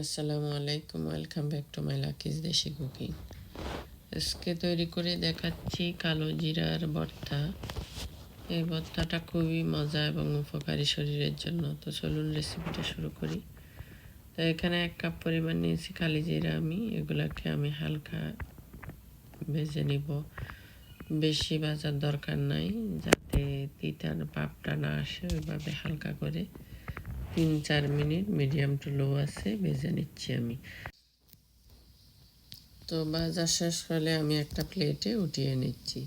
আসসালামু আলাইকুম welcome back to my Lucky's desi cooking আজকে তৈরি করে দেখাচ্ছি কালো জিরার ভর্তা। এই ভর্তাটা খুবই মজা এবং উপকারী শরীরের জন্য। তো চলুন রেসিপিটা শুরু করি। তো এখানে এক কাপ পরিমাণ নিয়েছি কালি জিরা আমি। এগুলাকে আমি হালকা ভেজে নিব। বেশি ভাজার দরকার নাই, যাতে তিতার পাপটা না আসে, ওইভাবে হালকা করে। তিন চার মিনিট মিডিয়াম টু লো আছে, ভেজে নিচ্ছি আমি। তো ভাজা শেষ হলে আমি একটা প্লেটে উঠিয়ে নিচ্ছি।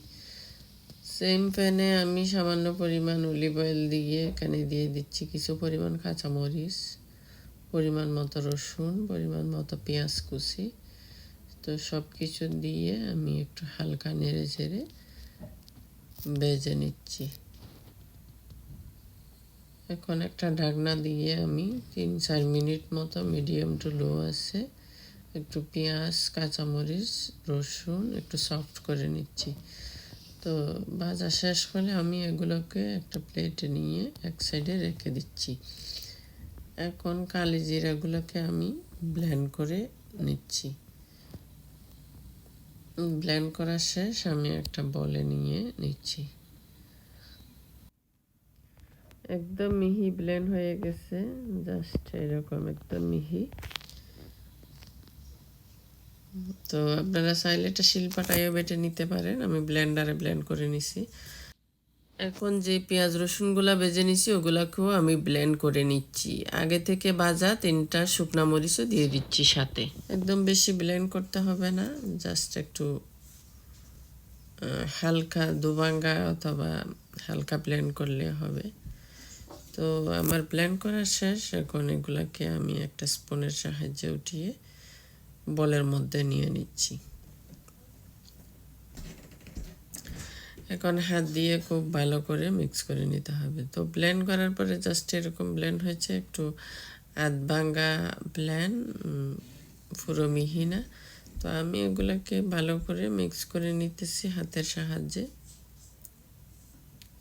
সেম প্যানে আমি সামান্য পরিমাণ অলিভ অয়েল দিয়ে এখানে দিয়ে দিচ্ছি কিছু পরিমাণ কাঁচামরিচ, পরিমাণ মতো রসুন, পরিমাণ মতো পেঁয়াজ কুচি। তো সব কিছু দিয়ে আমি একটু হালকা নেড়ে চেড়ে ভেজে নিচ্ছি। এখন একটা ঢাকনা দিয়ে আমি তিন, চার মিনিট মতো মিডিয়াম টু লো আছে। একটু পেঁয়াজ, কাঁচামরিচ, রসুন একটু সফট করে নিচ্ছি। তো ভাজা শেষ হলে আমি এগুলোকে একটা প্লেটে নিয়ে এক সাইডে রেখে দিচ্ছি। এখন কালি জিরাগুলোকে আমি ব্লেন্ড করে নিচ্ছি। ব্লেন্ড করা শেষ আমি একটা বলে নিয়ে নিচ্ছি। একদম মিহি ব্লেন্ড হয়ে গেছে জাস্ট এরকম একদম মিহি। তো আপনারা চাইলে এটা শিলপাটাইও বেটে নিতে পারেন, আমি ব্লেন্ডারে ব্লেন্ড করে নিছি। এখন যে পেঁয়াজ রসুনগুলা বেজে নিছি, ওগুলাকেও আমি ব্লেন্ড করে নিচ্ছি। আগে থেকে ভাজা তিনটা শুকনা মরিচও দিয়ে দিচ্ছি সাথে। একদম বেশি ব্লেন্ড করতে হবে না জাস্ট একটু হালকা দুবাঙ্গা অথবা হালকা ব্লেন্ড করলে হবে। তো আমার প্ল্যান করা শেষ। এখন এগুলাকে আমি একটা স্পুনের সাহায্যে উঠিয়ে বলের মধ্যে নিয়ে নিচ্ছি। এখন হাত দিয়ে খুব ভালো করে মিক্স করে নিতে হবে। তো ব্লেন্ড করার পরে জাস্ট এরকম ব্লেন্ড হয়েছে, একটু আধ ভাঙ্গা ব্ল্যান পুরো মিহিনা। তো আমি এগুলোকে ভালো করে মিক্স করে নিতেছি হাতের সাহায্যে।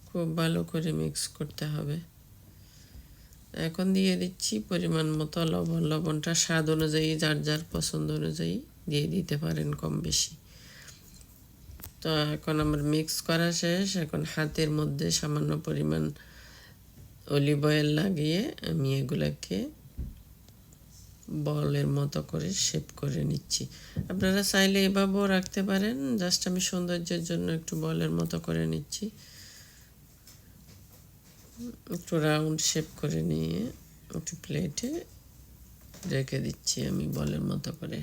খুব ভালো করে মিক্স করতে হবে। এখন দিয়ে দিচ্ছি পরিমাণ মতো লবণ। লবণটা স্বাদ অনুযায়ী, যার যার পছন্দ অনুযায়ী দিয়ে দিতে পারেন কম বেশি। তো এখন আমার মিক্স করা শেষ। এখন হাতের মধ্যে সামান্য পরিমাণ অলিভ অয়েল লাগিয়ে আমি এগুলাকে বলের মতো করে শেপ করে নিচ্ছি। আপনারা চাইলে এভাবেও রাখতে পারেন। জাস্ট আমি সৌন্দর্যের জন্য একটু বলের মতো করে নিচ্ছি। একটু রাউন্ড শেপ করে নিয়ে একটু প্লেটে রেখে দিচ্ছি আমি বলের মতো করে।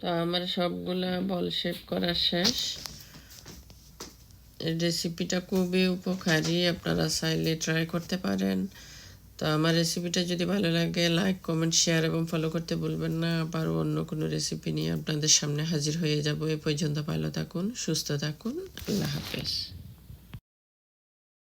তো আমার সবগুলা বল শেপ করা শেষ। রেসিপিটা খুবই উপকারী, আপনারা চাইলে ট্রাই করতে পারেন। তো আমার রেসিপিটা যদি ভালো লাগে লাইক কমেন্ট শেয়ার এবং ফলো করতে ভুলবেন না। আবার অন্য কোনো রেসিপি নিয়ে আপনাদের সামনে হাজির হয়ে যাব। এ পর্যন্ত ভালো থাকুন, সুস্থ থাকুন। আল্লাহ হাফেজ।